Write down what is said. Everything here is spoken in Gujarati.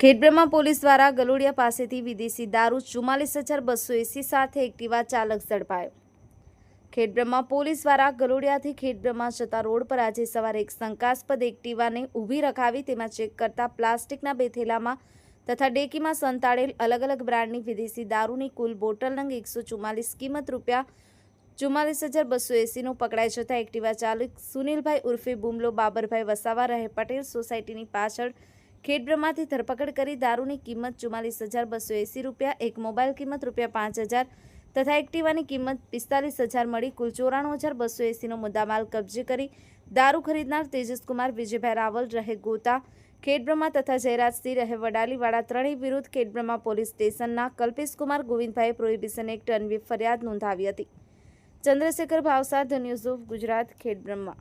ખેડબ્રહ્મા પોલીસ દ્વારા ગલોડિયા પાસેથી વિદેશી દારૂ ચુમ્માલીસ હજાર બસો એસી સાથે એક્ટિવા ચાલક ઝડપાયો. ખેડબ્રહ્મા પોલીસ દ્વારા ગલોડિયાથી ખેડબ્રહ્મા જતા રોડ પર આજે સવારે એક શંકાસ્પદ એક્ટિવાને ઊભી રખાવી તેમાં ચેક કરતા પ્લાસ્ટિકના બે થેલામાં તથા ડેકીમાં સંતાડેલ અલગ અલગ બ્રાન્ડની વિદેશી દારૂની કુલ બોટલ નંગ એકસો ચુમ્માલીસ કિંમત રૂપિયા ચુમ્માલીસ હજાર બસો એસીનો પકડાઈ જતા એક્ટિવા ચાલક સુનિલભાઈ ઉર્ફે બુમલો બાબરભાઈ વસાવા રહે પટેલ સોસાયટીની પાછળ ખેડબ્રહ્માથી ધરપકડ કરી દારૂની કિંમત ચુમ્માલીસ હજાર બસો એંસી રૂપિયા, એક મોબાઈલ કિંમત રૂપિયા પાંચ હજાર તથા એક્ટિવાની કિંમત પિસ્તાલીસ હજાર મળી કુલ ચોરાણું હજાર બસો એંસીનો મુદ્દામાલ કબજે કરી દારૂ ખરીદનાર તેજસકુમાર, વિજયભાઈ રાવલ, રહે ગોતા, ખેડબ્રહ્મા તથા જયરાજસિંહ રહે વડાલીવાળા ત્રણેય વિરુદ્ધ ખેડબ્રહ્મા પોલીસ સ્ટેશનના કલ્પેશકુમાર ગોવિંદભાઈ પ્રોહિબિશન એક્ટ અન્વયે ફરિયાદ નોંધાવી હતી. Chandrashekhar Bhavsar the news of Gujarat, Khedbrahma.